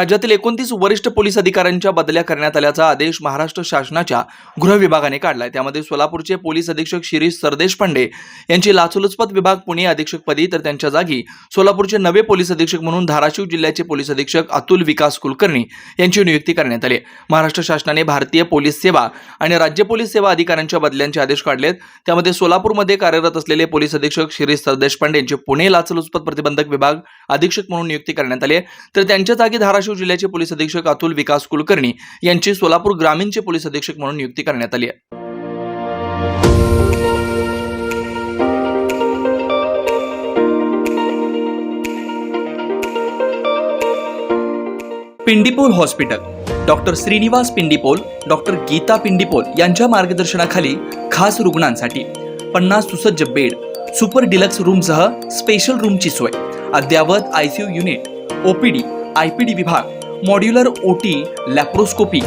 राज्यातील एकोणतीस वरिष्ठ पोलीस अधिकाऱ्यांच्या बदल्या करण्यात आल्याचा आदेश महाराष्ट्र शासनाच्या गृह विभागाने काढलाय. त्यामध्ये सोलापूरचे पोलीस अधीक्षक शिरीष सरदेश पांडे यांची लाचलुचपत विभाग पुणे अधीक्षकपदी तर त्यांच्या जागी सोलापूरचे नवे पोलीस अधीक्षक म्हणून धाराशिव जिल्ह्याचे पोलीस अधीक्षक अतुल विकास कुलकर्णी यांची नियुक्ती करण्यात आली महाराष्ट्र शासनाने भारतीय पोलीस सेवा आणि राज्य पोलीस सेवा अधिकाऱ्यांच्या बदल्यांचे आदेश काढलेत. त्यामध्ये सोलापूरमध्ये कार्यरत असलेले पोलीस अधीक्षक शिरीष सरदेश पांडे यांची पुणे लाचलुचपत प्रतिबंधक विभाग अधीक्षक म्हणून नियुक्ती करण्यात आली तर त्यांच्या जागी धाराशिव धाराशिव जिल्ह्याचे पोलीस अधीक्षक अतुल विकास कुलकर्णी यांची सोलापूर ग्रामीणचे पोलीस अधीक्षक म्हणून नियुक्ती करण्यात आली आहे. Pindipol hospital. Doctor Shrinivas Pindipol doctor Geeta Pindipol यांच्या मार्गदर्शनाखाली खास रुग्णांसाठी पन्नास सुसज्ज बेड सुपर डिलक्स रूमसह स्पेशल रूमची सोय अद्ययावत आयसीयू युनिट ओपीडी आयपीडी विभाग modular OT laparoscopy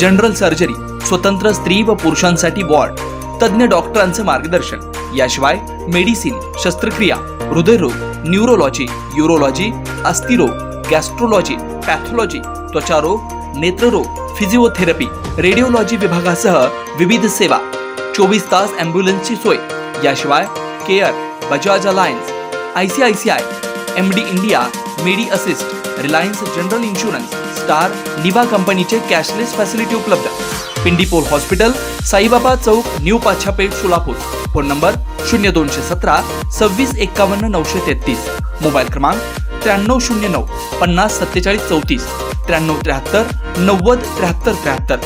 general surgery स्वतंत्र स्त्री व पुरुषांसाठी वॉर्ड तज्ज्ञ डॉक्टरांचं मार्गदर्शन. याशिवाय मेडिसिन शस्त्रक्रिया हृदयरोग न्यूरोलॉजी युरोलॉजी अस्थिरोग गॅस्ट्रोलॉजी पॅथॉलॉजी त्वचारोग नेत्ररोग फिजिओथेरपी रेडिओलॉजी विभागासह विविध सेवा चोवीस तास ॲम्ब्युलन्सची सोय. याशिवाय Care Bajaj Allianz I C I C I M D India Medi Assist Reliance General Insurance Star Niva कंपनीचे कॅशलेस फॅसिलिटी उपलब्ध. पिंडीपोल हॉस्पिटल साईबाबा चौक new Pachhapeth Solapur. Phone number शून्य दोनशे सतरा सव्वीस एक्कावन्न नऊशे तेहतीस. मोबाईल क्रमांक त्र्याण्णव शून्य नऊ पन्नास सत्तेचाळीस चौतीस. त्र्याण्णव त्र्याहत्तर नव्वद त्र्याहत्तर त्र्याहत्तर.